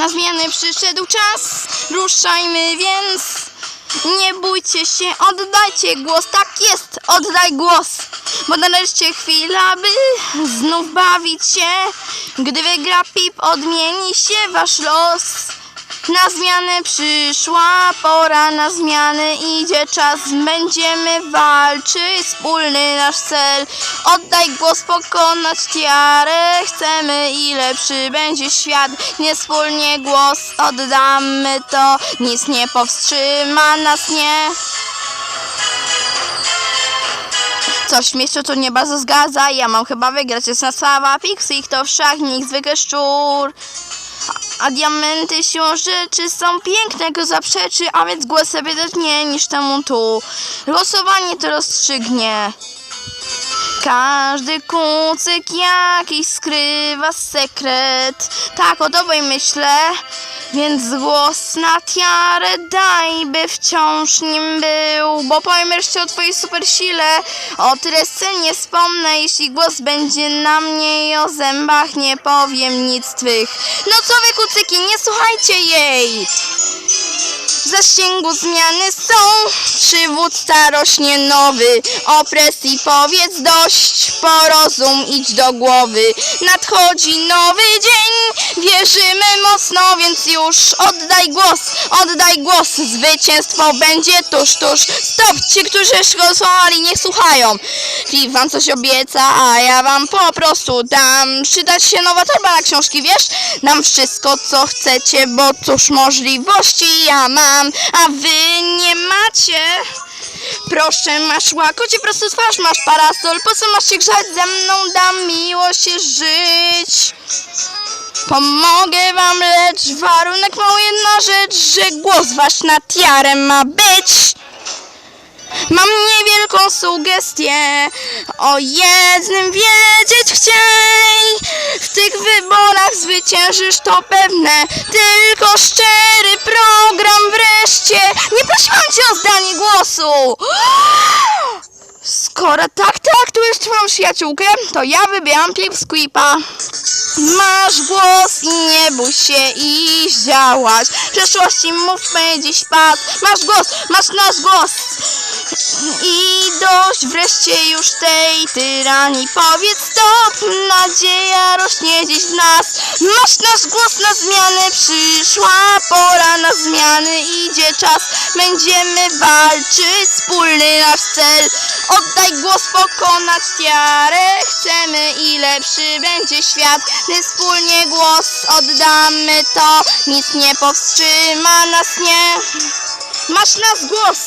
Na zmianę przyszedł czas, ruszajmy więc. Nie bójcie się, oddajcie głos, tak jest, oddaj głos. Bo nareszcie chwila, by znów bawić się. Gdy wygra Pip, odmieni się wasz los. Na zmianę przyszła pora, na zmianę idzie czas. Będziemy walczyć, wspólny nasz cel. Oddaj głos, pokonać tiarę. Chcemy i lepszy będzie świat. Nie wspólnie głos oddamy to. Nic nie powstrzyma nas, nie. Coś co tu nie bardzo zgadza. Ja mam chyba wygrać, jest na sława. Pixie to wszak nikt zwykły szczur. A diamenty siłą rzeczy są piękne, go zaprzeczy, a więc głos sobie dać nie niż temu tu. Losowanie to rozstrzygnie. Każdy kucyk jakiś skrywa sekret. Tak, o tobie myślę. Więc głos na tiarę daj, by wciąż nim był. Bo powiem jeszcze o twojej super sile. O tresce nie wspomnę, jeśli głos będzie na mnie i o zębach nie powiem nic twych. No co wy kucyki, nie słuchajcie jej! W zasięgu zmiany są, przywódca rośnie nowy. Opresji powiedz dość, porozum idź do głowy. Nadchodzi nowy dzień, wierzymy mocno, więc już oddaj głos, oddaj głos. Zwycięstwo będzie tuż, tuż. Stop, ci, którzy słuchali, niech słuchają. Pip wam coś obieca, a ja wam po prostu dam. Przydać się nowa torba na książki, wiesz? Dam wszystko, co chcecie, bo cóż możliwości ja mam, a wy nie macie. Proszę, masz łakocie prosto twarz, masz parasol, po co masz się grzać ze mną, dam miło się żyć. Pomogę wam, lecz warunek ma jedna rzecz, że głos wasz na tiarę ma być. Mam niewielką sugestię, o jednym wiedzieć chciej. W tych wyborach zwyciężysz to pewne, tylko szczery program wreszcie. Nie prosiłam cię o zdanie głosu. Skoro tak, tak, tu jest twoją przyjaciółkę, to ja wybieram Pip Squipa. Masz głos i nie bój się iść działać. W przeszłości mówmy dziś pad. Masz głos, masz nasz głos. I dość wreszcie już tej tyranii. Powiedz stop, nadzieja rośnie dziś w nas. Masz nasz głos na zmianę, przyszła pora na zmiany. Idzie czas, będziemy walczyć, wspólny nasz cel. Oddaj głos, pokonać tiarę. Chcemy i lepszy będzie świat. Gdy wspólnie głos oddamy to, nic nie powstrzyma nas, nie. Masz nasz głos,